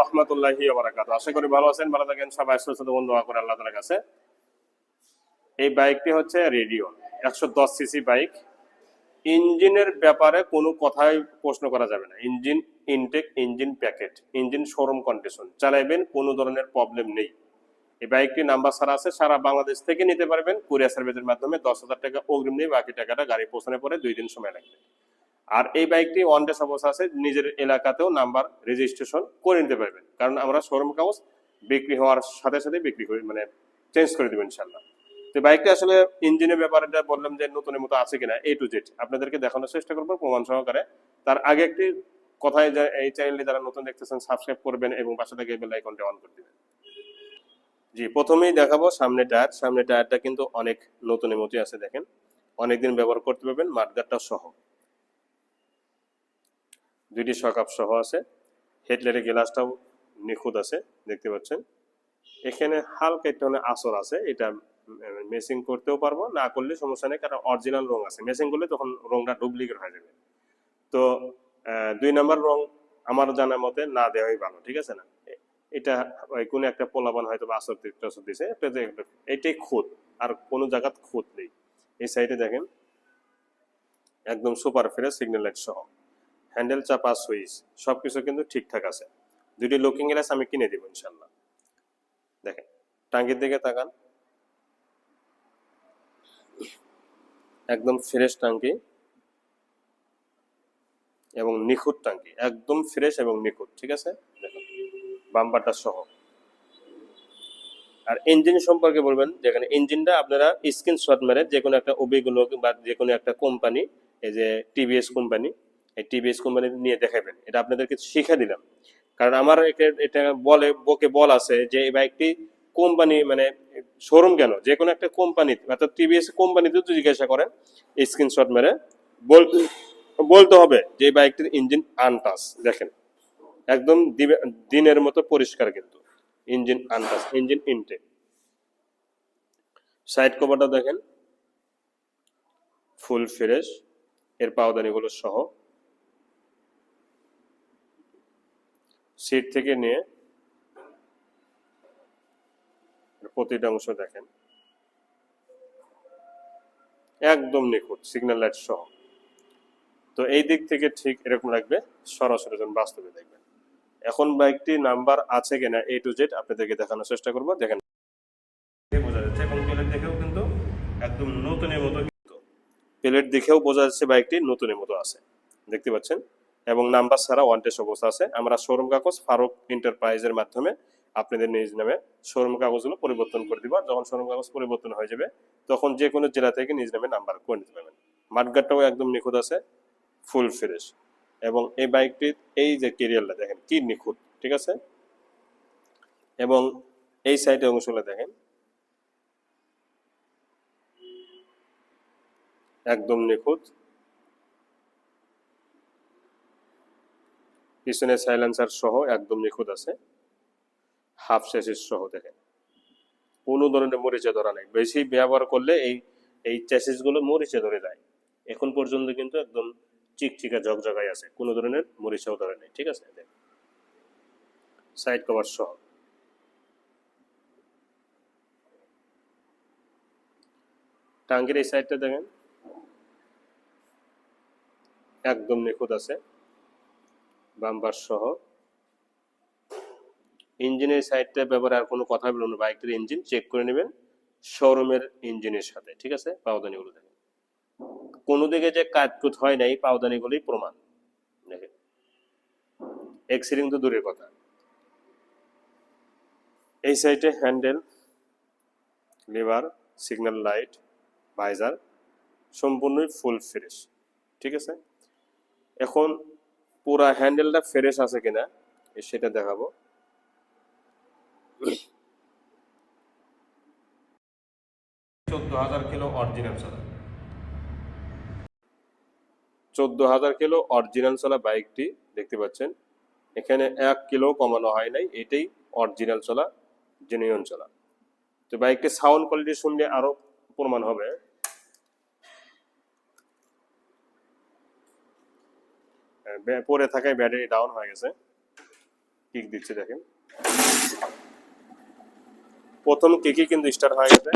রহমতুল্লাহি আশা করি ভালো আছেন, ভালো থাকেন, সবাই সুস্থ বন্ধু আল্লাহ কাছে। এই বাইকটি হচ্ছে রেডিও, একশো দশ সিসি বাইক। ইঞ্জিনের ব্যাপারে কোনো কথাই প্রশ্ন করা যাবে না। Engine intake, engine packet, engine showroom condition, চালাইবেন, কোনো ধরনের প্রবলেম নেই। এই বাইকটি নাম্বার সারা আছে, সারা বাংলাদেশ থেকে নিতে পারবেন। কুরিয়ার সার্ভিসের মাধ্যমে দশ হাজার টাকা অগ্রিম নিয়ে বাকি টাকাটা গাড়ি পৌঁছানোর পরে দুই দিন সময় লাগবে। আর এই বাইকটি ওয়ান ডে অবস্থা আছে, নিজের এলাকাতেও নাম্বার রেজিস্ট্রেশন করে নিতে পারবেন। কারণ আমরা শোরুম কাগজ বিক্রি হওয়ার সাথে সাথে বিক্রি করি মানে চেঞ্জ করে দেবেন ইনশাল্লাহ তো বাইকটি আসলে ইঞ্জিনের ব্যাপারে বললাম যে নতুনের মতো আছে কিনা এ টু জেড আপনাদেরকে দেখানোর চেষ্টা করব প্রমাণ সহকারে। তার আগে একটি কথায় এই চ্যানেলটি যারা নতুন দেখতেছেন সাবস্ক্রাইব করবেন এবং পাশে থেকে বেল আইকনটা অন করে দিবেন। জি, প্রথমেই দেখাবো সামনে টায়ার সামনে টায়ারটা কিন্তু অনেক নতুনের মতোই আছে, দেখেন। অনেকদিন ব্যবহার করতে পারবেন মাঠগাটটা সহ। দুইটি সকাপ সহ আছে। হেডলাইটের গ্লাসটাও নিখুঁত আছে, দেখতে পাচ্ছেন। এখানে হালকা একটু মানে আসর আছে, এটা মেসিং করতেও পারব, না করলে সমস্যা নেই, কারণ অরিজিনাল রং আছে। মেসিং করলে তখন রংটা ডুপ্লিকেট হয়ে যাবে। তো দুই নাম্বার রং আমার জানার মতে না দেওয়াই ভালো, ঠিক আছে না? এটা কোনো একটা পোলাবান হয়তো বা আসর টাসর দিছে এটাই খুঁত, আর কোনো জায়গাত খুঁত নেই। এই সাইডে দেখেন, একদম সুপার ফ্রেশ সিগন্যাল লাইট সহ। হ্যান্ডেল চাপা, সুইচ, সবকিছু কিন্তু ঠিকঠাক আছে। দুটি লুকিং গ্লাস আমি কিনে দিব ইনশাল্লাহ দেখেন, টাঙ্গির দিকে তাকান। একদম ফ্রেশ টাঙ্কি এবং নিখুঁত টাঙ্কি একদম ফ্রেশ এবং নিখুঁত, ঠিক আছে? বাম্পারটা সহ। আর ইঞ্জিন সম্পর্কে বলবেন, যেখানে ইঞ্জিনটা আপনারা স্ক্রিনশট মেরে যে কোনো একটা অভিগুলো বা যে কোনো একটা কোম্পানি এই যে টিভিএস কোম্পানি এই টিভিএস কোম্পানি নিয়ে দেখাবেন। এটা আপনাদেরকে শিখে দিলাম। কারণ আমার এটা বলে, বকে বল আছে যে এই বাইকটি কোম্পানি মানে শোরুম কেন? যে কোনো একটা কোম্পানি অর্থাৎ টিভিএস কোম্পানিতে যদি জিজ্ঞাসা করেন স্ক্রিনশট মেরে বলতে বলতে হবে যে বাইকটির ইঞ্জিন আনটাস দেখেন, একদম দিনের মতো পরিষ্কার কিন্তু। Engine untouched engine intake side কভারটা দেখেন ফুল ফ্রেশ এর পাওদানিগুলো সহ। সিট থেকে নিয়ে প্রতিটা অংশ দেখেন। একদম নিখুঁত সিগন্যাল লাইট সহ। তো এই দিক থেকে ঠিক এরকম রাখবে সরাসরি যখন বাস্তবে দেখবেন। এখন বাইকটি নাম্বার আছে কিনা এ টু জেড আপনাদেরকে দেখানোর চেষ্টা করব দেখেন। বোঝা যাচ্ছে এবং প্লেট দেখেও কিন্তু একদম নতুনের মতো। কিন্তু প্লেট দেখেও বোঝা যাচ্ছে বাইকটি নতুনের মতো আছে। দেখতে পাচ্ছেন? এবং নাম্বার ছাড়া ওয়ান টেস্ট অবস্থা আছে। আমরা শোরুম কাগজ ফারুক এন্টারপ্রাইজের মাধ্যমে আপনাদের নিজ নামে শোরুম কাগজগুলো পরিবর্তন করে দিব। যখন শোরুম কাগজ পরিবর্তন হয়ে যাবে, তখন যে কোনো জেলা থেকে নিজ নামে নাম্বার করে নিতে পারবেন। মাঠগাটটাও একদম নিখুঁত আছে ফুল ফ্রেশ এবং এই বাইকটির এই যে কেরিয়ারটা দেখেন, কি নিখুঁত, ঠিক আছে? এবং এই সাইডে অংশগুলো দেখেন। একদম নিখুঁত। পিছনে সাইলেন্সার সহ একদম নিখুঁত আছে। হাফ শেষের সহ দেখেন। কোনো ধরনের মরিচে ধরা নেই। বেশি ব্যবহার করলে এই এই চ্যাসিসগুলো মরিচে ধরে যায়। এখন পর্যন্ত কিন্তু একদম চিকচিকা ঝকঝকাই আছে। কোনো ধরনের মরিচাও ধরে নেই। ঠিক আছে? সাইড কভার সহ। টাঙ্গের এই সাইডটা দেখেন। একদম নিখুঁত আছে। বাম্পার সহ। ইঞ্জিনের সাইডটা ব্যাপারে আর কোনো কথা বলুন বাইকটির ইঞ্জিন চেক করে নেবেন শোরুমের ইঞ্জিনের সাথে, ঠিক আছে? পাওদানিগুলো দেখেন। কোনো দিকে যে কাটকুট হয় নাই, পাওদানিগুলোই প্রমাণ। দেখেন। এক্সিডিং তো দূরের কথা। এই সাইডে handle lever signal light visor সম্পূর্ণই ফুল ফ্রেশ ঠিক আছে? এখন পুরা হ্যান্ডেলটা ফ্রেশ আছে কিনা সেটা দেখাবো। চোদ্দ হাজার কিলো অরিজিনাল চলা চোদ্দ হাজার কিলো অরিজিনাল চলা বাইকটি দেখতে পাচ্ছেন। এখানে এক কিলো কমানো হয় নাই এটাই অরিজিনাল চলা জেনুইন চলা তো বাইকটি সাউন্ড কোয়ালিটি শুনলে আরও প্রমাণ হবে। পরে থাকায় ব্যাটারি ডাউন হয়ে গেছে। কিক দিচ্ছে দেখেন। প্রথম কিকই কিন্তু স্টার্ট হয়ে গেছে।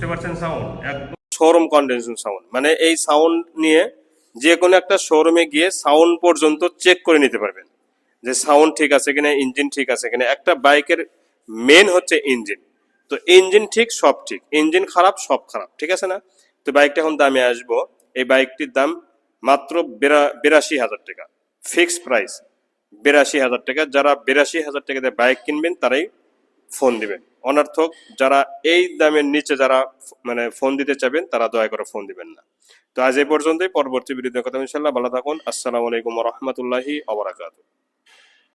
বুঝতে পারছেন সাউন্ড একদম। শোরুম কন্ডেনশন সাউন্ড মানে এই সাউন্ড নিয়ে যে কোনো একটা শোরুমে গিয়ে সাউন্ড পর্যন্ত চেক করে নিতে পারবেন। যে সাউন্ড ঠিক আছে কিনা ইঞ্জিন ঠিক আছে কিনা। একটা বাইকের মেন হচ্ছে ইঞ্জিন তো ইঞ্জিন ঠিক, সব ঠিক। ইঞ্জিন খারাপ, সব খারাপ। ঠিক আছে না? তো বাইকটা এখন দামে আসব। এই বাইকটির দাম মাত্র বিরাশি হাজার টাকা। ফিক্স প্রাইস বিরাশি হাজার টাকা। যারা বিরাশি হাজার টাকা দিয়ে বাইক কিনবেন, তারাই ফোন দিবেন অনার্থক যারা এই দামের নিচে যারা মানে ফোন দিতে চাবেন, তারা দয়া করে ফোন দিবেন না। তো আজ এই পর্যন্তই। পরবর্তী বিরুদ্ধে কথা ইনশাল্লাহ ভালো থাকুন। আসসালামু আলাইকুম রহমতুল্লাহি অবরাকাতু